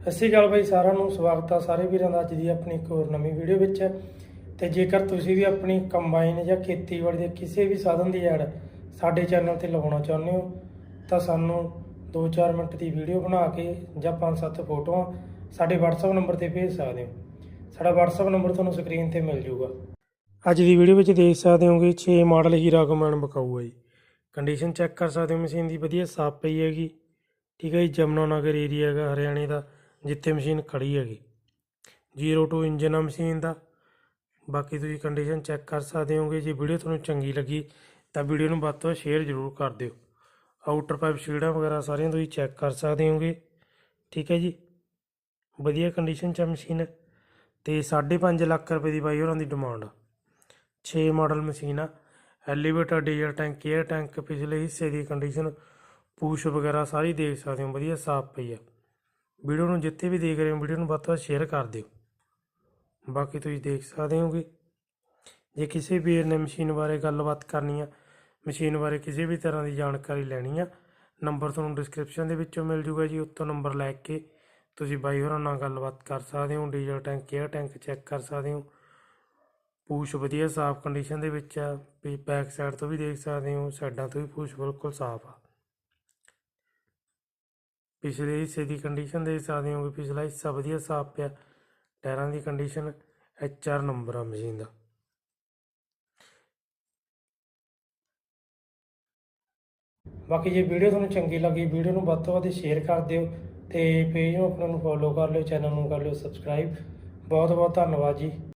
ਸਤਿ ਸ਼੍ਰੀ ਅਕਾਲ ਬਾਈ, ਸਾਰਿਆਂ ਨੂੰ ਸਵਾਗਤ ਆ ਸਾਰੇ ਵੀਰਾਂ ਦਾ ਅੱਜ ਦੀ ਆਪਣੀ ਇੱਕ ਹੋਰ ਨਵੀਂ ਵੀਡੀਓ ਵਿੱਚ। ਤੇ ਜੇਕਰ ਤੁਸੀਂ ਵੀ ਆਪਣੀ ਕੰਬਾਈਨ ਜਾਂ ਖੇਤੀਬਾੜੀ ਦੇ ਕਿਸੇ ਵੀ ਸਾਧਨ ਦੀ ਐਡ ਸਾਡੇ ਚੈਨਲ ਤੇ ਲਗਾਉਣਾ ਚਾਹੁੰਦੇ ਹੋ, ਤਾਂ ਸਾਨੂੰ 2-4 ਮਿੰਟ ਦੀ ਵੀਡੀਓ ਬਣਾ ਕੇ ਜਾਂ 5-7 ਫੋਟੋਆਂ ਸਾਡੇ WhatsApp ਨੰਬਰ ਤੇ ਭੇਜ ਸਕਦੇ ਹੋ। ਸਾਡਾ WhatsApp ਨੰਬਰ ਤੁਹਾਨੂੰ ਸਕਰੀਨ ਤੇ ਮਿਲ ਜਾਊਗਾ ਅੱਜ ਦੀ ਵੀਡੀਓ ਵਿੱਚ ਦੇਖ ਸਕਦੇ ਹੋਗੇ 6 ਮਾਡਲ ਹੀਰਾ ਕਮੈਨ ਬਕਾਊ ਹੈ ਜੀ। ਕੰਡੀਸ਼ਨ ਚੈੱਕ ਕਰ ਸਕਦੇ ਹੋ ਮਸ਼ੀਨ ਦੀ, ਵਧੀਆ ਸਾਫ਼ ਪਈ ਹੈਗੀ। ਠੀਕ ਹੈ ਜੀ ਜਮਨਾ ਨਗਰ ਏਰੀਆ ਹੈਗਾ, ਹਰਿਆਣੇ ਦਾ। ਜਿੱਥੇ ਮਸ਼ੀਨ ਖੜੀ ਹੈਗੀ। 02 ਇੰਜਨ ਆ ਮਸ਼ੀਨ ਦਾ। ਬਾਕੀ ਤੁਸੀਂ ਕੰਡੀਸ਼ਨ ਚੈੱਕ ਕਰ ਸਕਦੇ ਹੋਗੇ। ਜੇ ਵੀਡੀਓ ਤੁਹਾਨੂੰ ਚੰਗੀ ਲੱਗੀ, ਤਾਂ ਵੀਡੀਓ ਨੂੰ ਵੱਧ ਤੋਂ ਵੱਧ ਸ਼ੇਅਰ ਜ਼ਰੂਰ ਕਰ ਦਿਓ। ਆਊਟਰ ਪਾਈਪ ਸ਼ੀਲਡਾਂ ਵਗੈਰਾ ਸਾਰੀਆਂ ਤੁਸੀਂ ਚੈੱਕ ਕਰ ਸਕਦੇ ਹੋਗੇ। ਠੀਕ ਹੈ ਜੀ? ਵਧੀਆ ਕੰਡੀਸ਼ਨ 'ਚ ਆ ਮਸ਼ੀਨ। ਤੇ 5.5 ਲੱਖ ਰੁਪਏ ਦੀ ਬਾਈ ਉਹਨਾਂ ਦੀ ਡਿਮਾਂਡ ਆ 6 ਮਾਡਲ ਮਸ਼ੀਨ ਆ। Elevator diesel tank air tank ਪਿਛਲੇ ਹਿੱਸੇ ਦੀ ਕੰਡੀਸ਼ਨ ਪੂਛ ਵਗੈਰਾ ਸਾਰੀ ਦੇਖ ਸਕਦੇ ਹੋ। ਵਧੀਆ ਸਾਫ਼ ਪਈ ਆ। ਵੀਡੀਓ ਨੂੰ ਜਿੱਥੇ ਵੀ ਦੇਖ ਰਹੇ ਹੋ, ਵੀਡੀਓ ਨੂੰ ਵੱਧ ਤੋਂ ਵੱਧ ਸ਼ੇਅਰ ਕਰ ਦਿਓ। ਬਾਕੀ ਤੁਸੀਂ ਦੇਖ ਸਕਦੇ ਹੋਗੇ। ਜੇ ਕਿਸੇ ਵੀਰ ਨੇ ਮਸ਼ੀਨ ਬਾਰੇ ਗੱਲਬਾਤ ਕਰਨੀ ਆ, ਮਸ਼ੀਨ ਬਾਰੇ ਕਿਸੇ ਵੀ ਤਰ੍ਹਾਂ ਦੀ ਜਾਣਕਾਰੀ ਲੈਣੀ ਆ, ਨੰਬਰ ਤੁਹਾਨੂੰ ਡਿਸਕ੍ਰਿਪਸ਼ਨ ਦੇ ਵਿੱਚੋਂ ਮਿਲ ਜੂਗਾ ਜੀ, ਉੱਤੋਂ ਨੰਬਰ ਲੈ ਕੇ ਤੁਸੀਂ ਬਾਈ ਹੋਰਾਂ ਨਾਲ ਗੱਲਬਾਤ ਕਰ ਸਕਦੇ ਹੋ, diesel tank air tank check ਕਰ ਸਕਦੇ ਹੋ। ਪੂਛ ਵਧੀਆ ਸਾਫ਼ ਕੰਡੀਸ਼ਨ ਦੇ ਵਿੱਚ ਆ, ਵੀ ਬੈਕ ਸਾਈਡ ਤੋਂ ਵੀ ਦੇਖ ਸਕਦੇ ਹੋ, ਸਾਈਡਾਂ ਤੋਂ ਵੀ ਪੂਛ ਬਿਲਕੁਲ ਸਾਫ਼ ਆ। ਪਿਛਲੇ ਹਿੱਸੇ ਦੀ ਕੰਡੀਸ਼ਨ ਦੇਖ ਸਕਦੇ ਹੋ ਕਿ ਪਿਛਲਾ ਹਿੱਸਾ ਵਧੀਆ ਸਾਫ਼ ਪਿਆ। ਟਾਇਰਾਂ ਦੀ ਕੰਡੀਸ਼ਨ ਐਚ ਆਰ ਨੰਬਰ ਆ ਮਸ਼ੀਨ ਦਾ। ਬਾਕੀ ਜੇ ਵੀਡੀਓ ਤੁਹਾਨੂੰ ਚੰਗੀ ਲੱਗੀ, ਵੀਡੀਓ ਨੂੰ ਵੱਧ ਤੋਂ ਵੱਧ ਸ਼ੇਅਰ ਕਰ ਦਿਓ ਤੇ ਪੇਜ ਨੂੰ ਆਪਣਾ ਨੂੰ ਫੋਲੋ ਕਰ ਲਿਓ ਚੈਨਲ ਨੂੰ ਕਰ ਲਿਓ ਸਬਸਕ੍ਰਾਈਬ ਬਹੁਤ ਬਹੁਤ ਧੰਨਵਾਦ ਜੀ।